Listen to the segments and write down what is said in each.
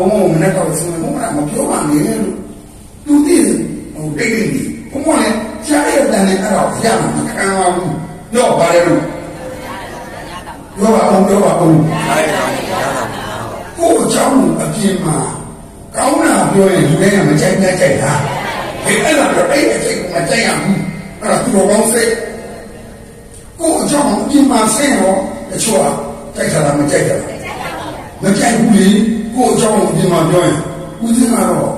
ဘုံဘုံမနဲ့တော့ဆုံးဘုံကမပြောပါနဲ့လို့သူသိတယ်ဟိုတိတ်တိတ်ကြီးဘုံဘုံလည်းကြားရတဲ့နဲ့အဲ့တော့ရမှာမခံပါဘူးတော့ပါလေလို့ပြောပါအောင်ပြောပါဦးကိုအကြောင်းအပြင်မှာကောင်းတာပြောရင်လူတွေကမကြိုက်ကြကြိုက်တာဒီအဲ့ဒါတော့အဲ့အချိန်ကမကြိုက်ရဘူးအဲ့ဒါသူတော်ကောင်းစိတ်ကိုအကြောင်းအပြင်မှာဆင်းတော့တချို့ကကြိုက်တာမကြိုက်တာမကြိုက်ဘူးလေ ကိုအကြောင်းအပြင်မှာပြောရင်ဦးစင်းကတော့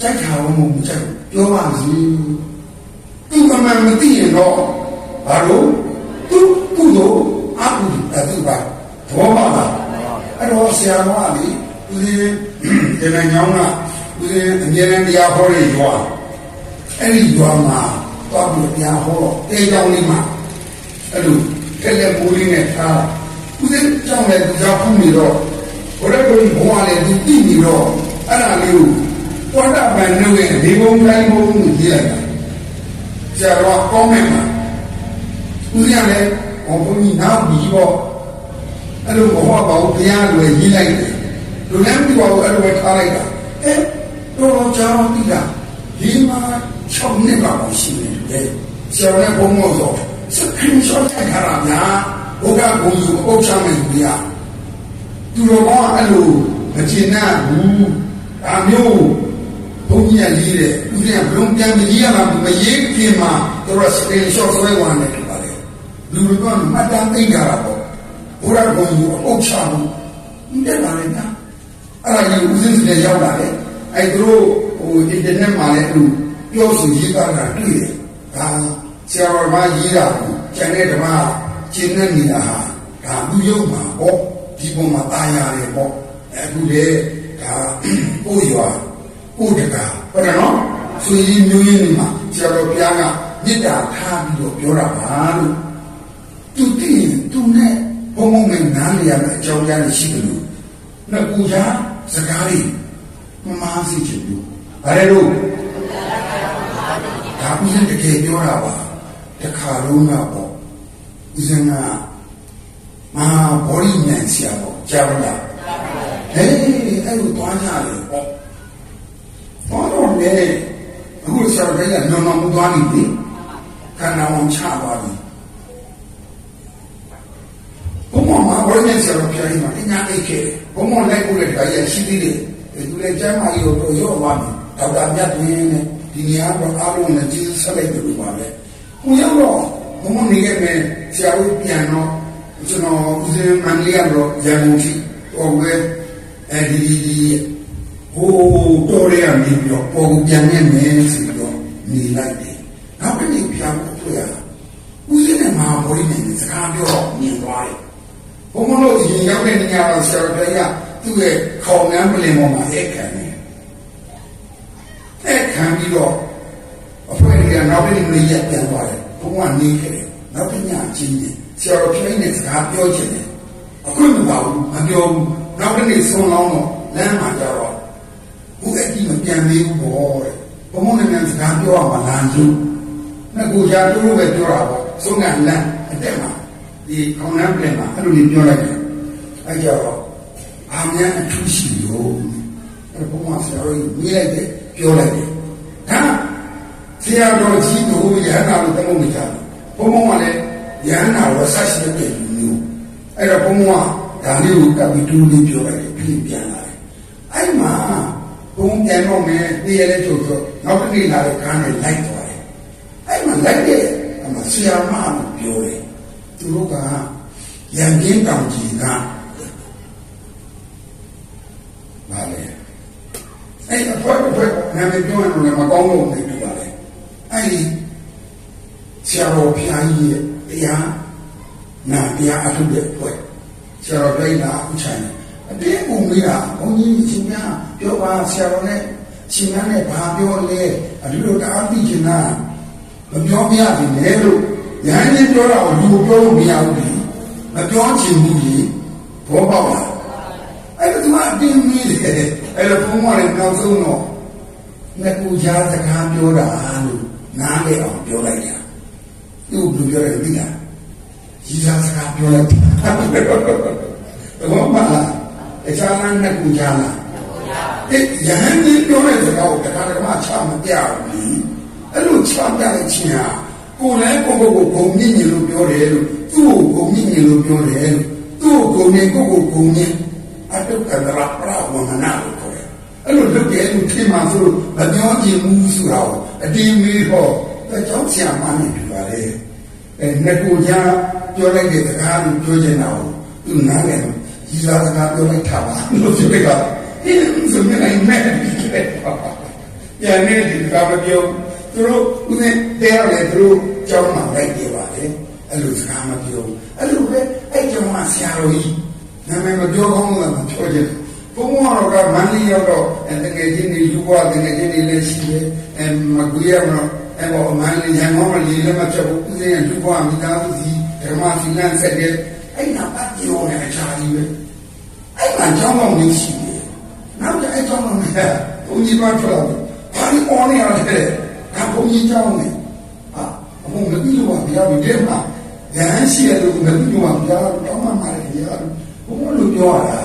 ကြိုက်တာမဟုတ်ဘူးကြိုက်ပြောပါစီသူကမှမသိရင်တော့ဘာလို့သူကုသိုလ်အကုသိုလ်တသူပါဘောပါလားအဲ့တော့ဆရာတော်ကလေဦးစင်းဒီနေ့ညောင်းကဦးစင်းအမြဲတမ်းတရားဟောရရွာအဲ့ဒီရွာမှာတော့ပြီးတရားဟောတော့တေးကြောင်းလေးမှာအဲ့လိုကလေးပူလေးနဲ့ထားဦးစင်းကြောင်းလည်းသူကြောင့်ဖူးနေတော့ ဘုရားကိုဘုရားလည်းသူသိနေတော့အဲ့ဒါလေးကိုဝါဒပန်နှုတ်ရဲ့ဒီဘုံတိုင်းဘုံကိုကြည့်လိုက်တာဆရာတော်ကောင်းမယ်မှာဦးစင်းကလည်းဘုံဘုံကြီးနောက်ပြီးတော့အဲ့လိုဘဝပေါင်းတရားလွယ်ရေးလိုက်တယ်လူလည်းမသိပါဘူးအဲ့လိုပဲထားလိုက်တာအဲတော်တော်ကြာတော့ပြီလားဒီမှာ6နှစ်လောက်ရှိနေတယ်ဆရာလည်းဘုံမောဆိုစခင်းရှော့တဲ့ခါရများဘုရားဘုံယူအုပ်ချမယ်လူတွေက သူတော်ကောင်းအဲ့လိုမကျေနပ်ဘူးဒါမျိုးဘုန်းကြီးကရေးတယ်ဦးဇင်းကဘလုံးပြန်မရေးရမှာမရေးခင်မှာတို့စခင်းရှော့ဆွဲဝင်တယ်တူပါလေလူတွေကမှတ်တမ်းသိကြတာပေါ့ဘုရားဘုံယူအုပ်ချမှုတက်ပါလေညာအဲ့ဒါကြီးဦးစင်းစီရောက်လာတယ်အဲ့သူတို့ဟိုအင်တာနက်မှာလည်းအဲ့လိုပြောဆိုရေးသားတာတွေ့တယ်ဒါဆရာတော်မရေးတာကိုကျန်တဲ့ဓမ္မကျင့်နေနေတာဟာဒါလူယုံမှာပေါ့ ဒီပုံမှာตายရတယ်ပေါ့အခုလေဒါကိုရွာကိုတကာဟုတ်တယ်နော်ဆွေကြီးမျိုးရင်းတွေမှာဆရာတော်ဘုရားကမေတ္တာထားပြီးတော့ပြောတာပါလို့သူတည်သူနဲ့ဘုံဘုံနဲ့နားလည်ရမယ့်အကြောင်းကြားတွေရှိတယ်လို့နှစ်ကူချာစကားတွေမမားစီချင်ဘူးဘာလဲလို့ဒါဦးဇင်းတကယ်ပြောတာပါတခါလုံးကပေါ့ဦးဇင်းက မဟာဘောရိဉာဏ်ဆရာပေါ့ကြားပါလားဟေးအဲ့လိုတွားကြတယ်ပေါ့ဘာလို့လဲအခုဆရာကညောင်အောင်သွားနေပြီခန္ဓာအောင်ချသွားပြီဘုံမမှာဘောရိဉာဏ်ဆရာတို့ပြောရင်မညာအိတ်ခဲ့ဘုံမလိုက်ကိုလည်းဒါရရှိသေးတယ်သူလည်းကျမ်းမာရေးတော့ရော့သွားပြီဒေါက်တာမြတ်တွင်နဲ့ဒီနေရာတော့အားလုံးနဲ့ကျေးဇူးဆက်လိုက်တယ်လို့ပါပဲ။ဟိုရောက်တော့ဘုံမနေခဲ့မယ်ဆရာတို့ပြန်တော့ ကျွန်တော်ဦးစင်းမန္တလေးကတော့ရန်ကုန်ထိဟိုပဲအဲဒီဒီဒီဟိုတော်ရရနေပြီးတော့ပုံပြန်နေမယ်ဆိုပြီးတော့နေလိုက်တယ်။နောက်တစ်နေ့ပြန်ဖို့တွေ့ရဦးစင်းနဲ့မဟာဘောရီနဲ့စကားပြောတော့မြင်သွားတယ်။ဘုံမလို့ရင်ရောက်တဲ့နေရာတော့ဆရာတော်ကသူ့ရဲ့ခေါင်းငန်းပလင်ပေါ်မှာအဲ့ခံနေအဲ့ခံပြီးတော့အဖွဲ့ကနောက်တစ်နေ့ရက်ပြန်သွားတယ်ဘုံကနေခဲ့တယ်နောက်တစ်ညအချင်းချင်း ဆရာတော်ပြိုင်းနဲ့စကားပြောချင်တယ်အခုမပါဘူးမပြောဘူးနောက်တစ်နေ့ဆုံးလောင်းတော့လမ်းမှာကြတော့ဘုရားကြီးမပြန်သေးဘူးဘောတဲ့ဘုံနဲ့စကားပြောရမှာလားယူနှစ်ကိုကြာတူလို့ပဲပြောတာပေါ့ဆုံးကလမ်းအတက်မှာဒီခေါင်းနှမ်းပြင်မှာအဲ့လိုလေးပြောလိုက်တယ်အဲ့ကြတော့အာမန်အထူးရှိလို့အဲ့ဘုံမှာဆရာတော်ကြီးမြည်လိုက်တယ်ပြောလိုက်တယ်ဒါဆရာတော်ကြီးတို့ရဟန္တာလို့တမုံမကြဘူးဘုံဘုံကလည်း ရဟန္တာရောဆက်ရှိတဲ့လူမျိုးအဲ့တော့ဘုံဘုံကဒါလေးကိုကပ်ပြီးတူးလေးပြောလိုက်တယ်ပြင်ပြန်လာတယ်အဲ့မှာဘုံပြန်တော့မယ်တည့်ရတဲ့ချုပ်ဆိုနောက်တစ်နေ့လာတဲ့ကားနဲ့လိုက်သွားတယ်အဲ့မှာလိုက်တဲ့အမှဆရာမကပြောတယ်သူတို့ကရန်ကင်းတောင်ကြီးကပါလေအဲ့အဖွဲအဖွဲနာမည်ပြောရင်လည်းမကောင်းလို့နေပြပါလေအဲ့ဒီဆရာတော်ဖျားကြီးရဲ့ တရားနာတရားအထုတဲ့ဖွဲဆရာတော်ပြိဋ္ဌာဥချိုင်အပြည့်ပုံလေးတာဘုန်းကြီးရှင်များပြောပါဆရာတော်နဲ့ရှင်များနဲ့ဘာပြောလဲအဒီလိုတအားသိချင်တာမပြောမရဘူးလေလို့ရဟန်းကြီးပြောတာကိုလူပြောလို့မရဘူးမပြောချင်ဘူးလေဘောပေါက်လားအဲ့ဒါသူကအပြင်းမီးတယ်အဲ့တော့ဘုံမလည်းနောက်ဆုံးတော့နှစ်ခုကြားစကားပြောတာလို့နားလည်အောင်ပြောလိုက်တာ သူ့ဘယ်လိုပြောလဲသိလားကြီးစားစကားပြောလိုက်တာဘောမလားအခြားလမ်းနှစ်ခုကြားလားအေးရဟန်းကြီးပြောတဲ့စကားကိုတရားဓမ္မချမပြဘူးအဲ့လိုချပြတဲ့ချင်းဟာကိုယ်လည်းကိုယ့်ကိုယ်ကိုဂုံမြင့်ညင်လို့ပြောတယ်လို့သူ့ကိုဂုံမြင့်ညင်လို့ပြောတယ်လို့သူ့ကိုဂုံမြင့်ကိုယ့်ကိုဂုံမြင့်အတုကန္တရာပရဝမနာလို့ခေါ်တယ်အဲ့လိုလုပ်တယ်လို့ထင်မှဆိုလို့မပြောကြည့်ဘူးဆိုတာကိုအတီးမီးဟောအကြောင်းဆရာမနဲ့ပြပါလေ အဲငကိုညာပြောလိုက်တဲ့စကားကိုပြောချင်တာကိုသူနားလည်တော့ဒီလာစကားပြောလိုက်တာပါလို့ပြောလိုက်တာဒီဆိုမြင်နိုင်မဲ့ဒီလေပြန်နေဒီကမပြောသူတို့ဦးနေတဲရတယ်သူတို့ကြောင်းမှာလိုက်ပြပါလေအဲ့လိုစကားမပြောအဲ့လိုပဲအဲ့ကြောင်းမှာဆရာတော်ကြီးနာမည်မပြောကောင်းလို့မပြောချင်ဘုံမောတော့ကမန္တလေးရောက်တော့တကယ်ချင်းဒီလူဘွားတကယ်ချင်းဒီလည်းရှိတယ်အဲမကူရမလို့ အဲ့ပေါ်မန္တလေးရန်ကုန်မှာလေးလည်းမချက်ဘူးဦးစင်းကလူဘွားမိသားစုစီဓမ္မဖီနန်ဆက်တယ်အဲ့နာပတ်ပြောနေအချာကြီးပဲအဲ့မှာကြောင်းတော့မရှိဘူးနောက်ကြအဲ့ကြောင်းတော့မရဘုန်းကြီးပါထွက်လာတယ်ဘာလို့အော်နေရလဲဒါဘုန်းကြီးကြောင်းနေဟာဘုန်းကြီးပြီးတော့ဗျာဒီထဲမှာရဟန်းရှိရလို့မပြီးတော့ဗျာတောင်းမှမှာလေဗျာဘုန်းကြီးပြောရတာ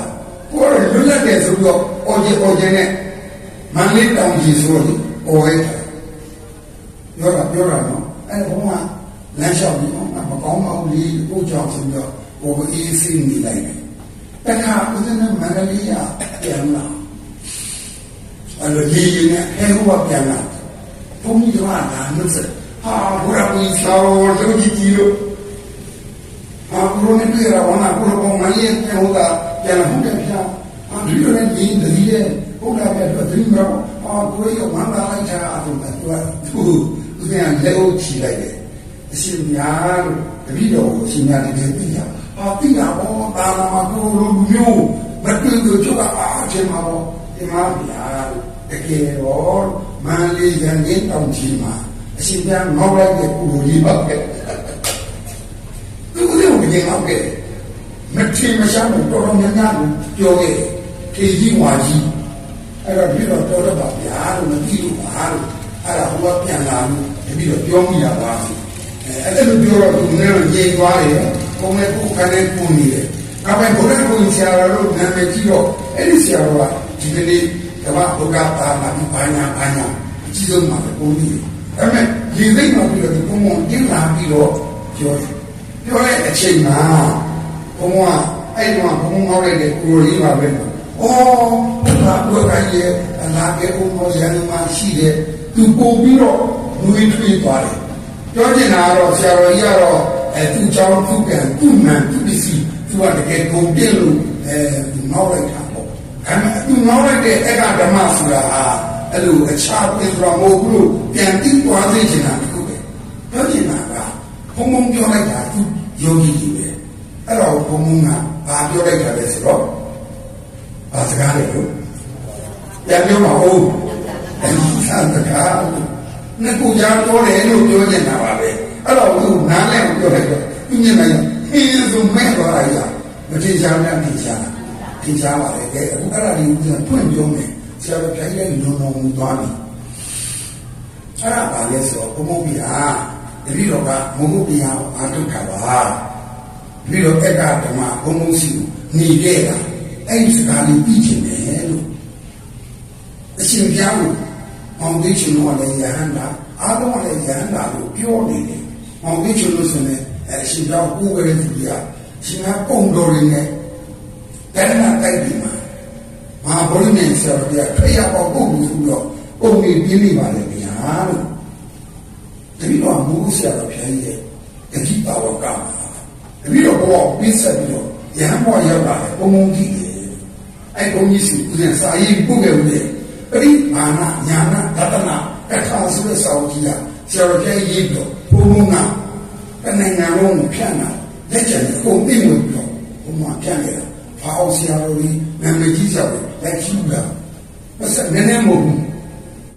ကိုယ်လွတ်လပ်တယ်ဆိုတော့အော်ကြီးအော်ကြီးနဲ့မန္တလေးတောင်ကြီးဆိုလို့အော်ရဲ ပြောတာပြောတာနော်အဲ့ဘုန်းကလမ်းလျှောက်ပြီးတော့မကောင်းပါဘူးလေကိုကြောင့်ဆိုတော့ဟိုအေးစိနေလိုက်တယ်တခါဦးဇင်းနဲ့မန္တလေးရပြန်လာအဲ့လိုရေးရင်းနဲ့ဟဲဟိုကပြန်လာဘုန်းကြီးကလာနှုတ်ဆက်ဟာဘုရားကြီးဆောင်းလို့ကြီးကြီးလို့အာဘုရားနဲ့တွေ့ရဝနာဘုရားပေါ်မလေးပြန်ဟိုကပြန်လာဟုတ်တယ်ဗျာအာဒီလိုနဲ့ဒီတတိယဘုရားပြတော့ဒီမှာအာကိုယ်ရောမန္တလိုက်တာအထုံးကသူ သူကလက်အုပ်ချီလိုက်တယ်အရှင်များလို့တပည့်တော်ကိုအရှင်များတကယ်သိရအာသိတာဘောတာနာမကိုလိုမျိုးမတွေ့လို့ချုပ်ကအာအချင်းမှာဘောဒီမှာဗျာတကယ်တော့မန္တလေးရန်ကင်းတောင်ကြီးမှာအရှင်များငေါက်လိုက်တဲ့ပုဂ္ဂိုလ်ကြီးပါပဲသူကလည်းမကြင်တော့ခဲ့မထင်မရှားဘူးတော်တော်များများကိုပြောခဲ့ထေကြီးဝါကြီးအဲ့တော့ပြီးတော့တော်တော့ပါဗျာလို့မသိလို့ပါလို့ အဲ့ဒါဟိုကပြန်လာလို့တပြီးတော့ပြောမိတာပါအဲအဲ့လိုပြောတော့သူလည်းရေသွားတယ်ပုံနဲ့ပုံခနဲ့ပုံနေတယ်နောက်ပိုင်းဘုရားကိုဆရာတော်တို့နာမည်ကြီးတော့အဲ့ဒီဆရာတော်ကဒီကနေ့ကမ္ဘာဘုရားပါလာပြီးဘာညာဘာညာအကြီးဆုံးမှာပုံနေတယ်ဒါပေမဲ့ဒီသိမ့်မှပြီးတော့ဒီပုံပုံတင်လာပြီးတော့ပြောတယ်ပြောတဲ့အချိန်မှာဘုံကအဲ့ဒီမှာဘုံဟောက်လိုက်တဲ့ကိုရီးပါပဲ။အော်ဘာလို့ကရဲ့အလားကဲဘုံတော်ရန်မှာရှိတဲ့ သူပို့ပြီးတော့ငွေထွေးသွားတယ်ပြောချင်တာကတော့ဆရာတော်ကြီးကတော့အဲသူ့ကြောင့်သူ့ကံသူ့မှန်သူ့ပစ္စည်းသူကတကယ်ကုန်ပြည့်လို့အဲသူနောက်လိုက်တာပေါ့ဒါပေမဲ့သူနောက်လိုက်တဲ့အကဓမ္မဆိုတာဟာအဲ့လိုအခြားပြင်ပြမဟုတ်ဘူးလို့ပြန်ပြီးသွားသိချင်တာတခုပဲပြောချင်တာကဘုံဘုံပြောလိုက်တာသူယောဂီကြီးပဲအဲ့တော့ဘုံဘုံကဘာပြောလိုက်တာလဲဆိုတော့ဘာစကားလဲလို့ပြန်ပြောပါဦး ဆန်တကားနှစ်ခုကြားတော်တယ်လို့ပြောနေတာပါပဲအဲ့တော့သူနားလဲပြောလိုက်တော့သူညနေဟင်းဆိုမဲ့သွားလိုက်တာမထင်ရှားနဲ့ထင်ရှားတာထင်ရှားပါလေကဲအခုအဲ့ဒါလေးကပွင့်ပြောမယ်ဆရာတော်ပြိုင်ရဲ့လုံလုံမူသွားပြီအဲ့ဒါပါလဲဆိုတော့ဘုံဘုံပြာတတိတော်ကမုံမှုပြာအာထုတ်တာပါပြီးတော့အဲ့ဒါဓမ္မဘုံဘုံစီနေခဲ့တာအဲ့ဒီစကားလေးပြီးချင်တယ်လို့အရှင်ပြားကို အောင်သိချင်လို့လည်းယဟန္တာအားလုံးကလည်းယဟန္တာလို့ပြောနေတယ်အောင်သိချင်လို့ဆိုရင်အရှင်ပြားကိုကိုယ်ကလေးသူကရှင်ကပုံတော်ရင်းနဲ့တဏ္ဍတိုက်ပြီးမှာမဟာဗုဒ္ဓမြတ်ဆရာတော်ကခရပေါပုဂ္ဂိုလ်ဆိုတော့ပုံနေပြင်းနေပါလေဗျာလို့တတိတော်မူဆရာတော်ဖျားကြီးရဲ့တတိပါဝကမှာတတိတော်ဘောပြည့်စက်ပြီးတော့ရဟန်းဘဝရောက်လာတယ်ပုံပုံကြီးတယ်အဲ့ဘုန်းကြီးစီဦးဇင်စာရေးပုဂ္ဂိုလ်တွေ ပရိမာဏညာနာတတနာတခါဆိုတဲ့စာအုပ်ကြီးကဆရာတော်ကျရေးပြီးတော့ဘုံဘုံကတနိုင်ငံလုံးကိုဖြန့်လာလက်ကျန်အကုန်သိဝင်ပြီးတော့ဘုံမှာဖြန့်နေတာဘာအောင်ဆရာတော်ကြီးနာမည်ကြီးဆရာတော်လက်ကျူးတာမစနည်းနည်းမဟုတ်ဘူး